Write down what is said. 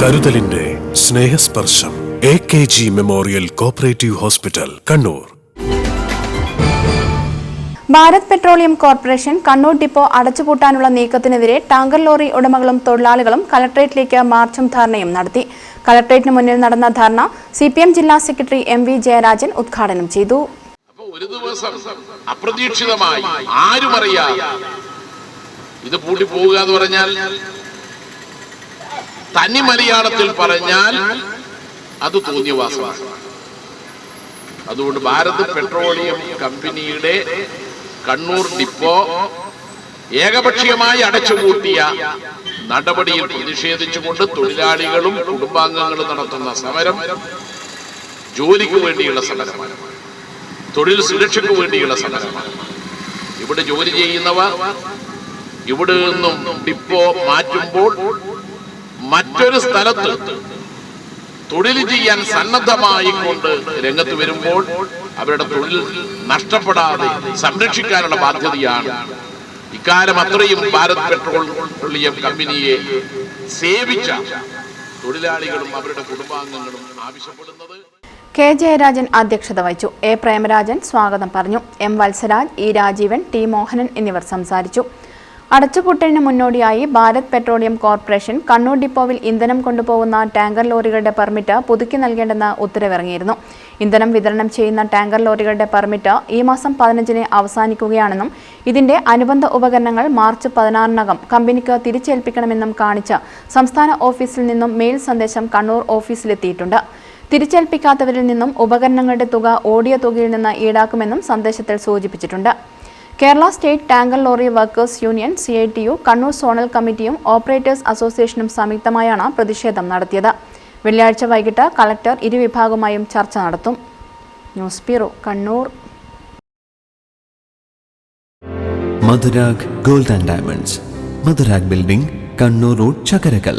കരുതലിന്റെ Snehasparsham A K G memorial cooperative hospital Kannur. Bharat petroleum corporation Kannur depot അടച്ചുപൂട്ടാനുള്ള നീക്കത്തിനെതിരെ tanker lorry ഉടമകളും തൊഴിലാളികളും കലക്ട്രേറ്റിലേക്ക് മാർച്ചും ധർണയും നടത്തി. കലക്ട്രേറ്റിന് മുന്നിൽ നടന്ന ധർണ സി ജില്ലാ സെക്രട്ടറി എം വി ജയരാജൻ ഉദ്ഘാടനം ചെയ്തു. ഒരു ദിവസം അപ്രതീക്ഷിതമായി ആരും അറിയാതെ ഇത് പൂട്ടി പോവുക എന്ന് പറഞ്ഞാൽ തനി മലയാളത്തിൽ പറഞ്ഞാൽ അത് തോന്നിയവാസമാണ് അതുകൊണ്ട് ഭാരത് പെട്രോളിയം കമ്പനിയുടെ കണ്ണൂർ ഡിപ്പോ ഏകപക്ഷീയമായി അടച്ചുപൂട്ടിയ നടപടിയിൽ പ്രതിഷേധിച്ചുകൊണ്ട് തൊഴിലാളികളും കുടുംബാംഗങ്ങളും നടത്തുന്ന സമരം ജോലിക്ക് വേണ്ടിയുള്ള സമരമാണ്. തൊഴിൽ സുരക്ഷയ്ക്ക് വേണ്ടിയുള്ള സമരമാണ്. ഇവിടെ ജോലി ചെയ്യുന്നവർ ഇവിടെ നിന്നും ഡിപ്പോ മാറ്റുമ്പോൾ മറ്റൊരു സ്ഥലത്ത് തൊഴിൽ ചെയ്യാൻ സന്നദ്ധമായി കൊണ്ട് രംഗത്ത് വരുമ്പോൾ അവരുടെ തൊഴിൽ നഷ്ടപ്പെടാതെ സംരക്ഷിക്കാനുള്ള ബാധ്യതയാണ്. ഇക്കാലം അത്രയും ഭാരത് പെട്രോളിയം കമ്പനിയെ സേവിച്ച തൊഴിലാളികളും അവരുടെ കുടുംബാംഗങ്ങളും ആവശ്യപ്പെടുന്നത് കെ ജയരാജൻ അധ്യക്ഷത വഹിച്ചു. എ പ്രേമരാജൻ സ്വാഗതം പറഞ്ഞു. M Valsaraj E Rajeevan T Mohanan എന്നിവർ സംസാരിച്ചു. അടച്ചുപൂട്ടലിന് മുന്നോടിയായി ഭാരത് പെട്രോളിയം കോർപ്പറേഷൻ കണ്ണൂർ ഡിപ്പോവിൽ ഇന്ധനം കൊണ്ടുപോകുന്ന ടാങ്കർ ലോറികളുടെ പെർമിറ്റ് പുതുക്കി നൽകേണ്ടെന്ന് ഉത്തരവിറങ്ങിയിരുന്നു. ഇന്ധനം വിതരണം ചെയ്യുന്ന ടാങ്കർ ലോറികളുടെ പെർമിറ്റ് ഈ മാസം പതിനഞ്ചിന് അവസാനിക്കുകയാണെന്നും ഇതിന്റെ അനുബന്ധ ഉപകരണങ്ങൾ മാർച്ച് പതിനാറിനകം കമ്പനിക്ക് തിരിച്ചേൽപ്പിക്കണമെന്നും കാണിച്ച് സംസ്ഥാന ഓഫീസിൽ നിന്നും മെയിൽ സന്ദേശം കണ്ണൂർ ഓഫീസിലെത്തിയിട്ടുണ്ട്. തിരിച്ചേൽപ്പിക്കാത്തവരിൽ നിന്നും ഉപകരണങ്ങളുടെ തുക ഓടിയ തുകയിൽ നിന്ന് ഈടാക്കുമെന്നും സന്ദേശത്തിൽ സൂചിപ്പിച്ചിട്ടുണ്ട്. Kerala state tanker lorry workers union C I T U Kannur zonal കമ്മിറ്റിയും ഓപ്പറേറ്റേഴ്സ് അസോസിയേഷനും സംയുക്തമായാണ് പ്രതിഷേധം നടത്തിയത്. വെള്ളിയാഴ്ച വൈകിട്ട് കളക്ടർ ഇരുവിഭാഗവുമായും ചർച്ച നടത്തും. News bureau Kannur. Madhurag gold and diamonds. Madhurag building Kannur road Chakkarakkal.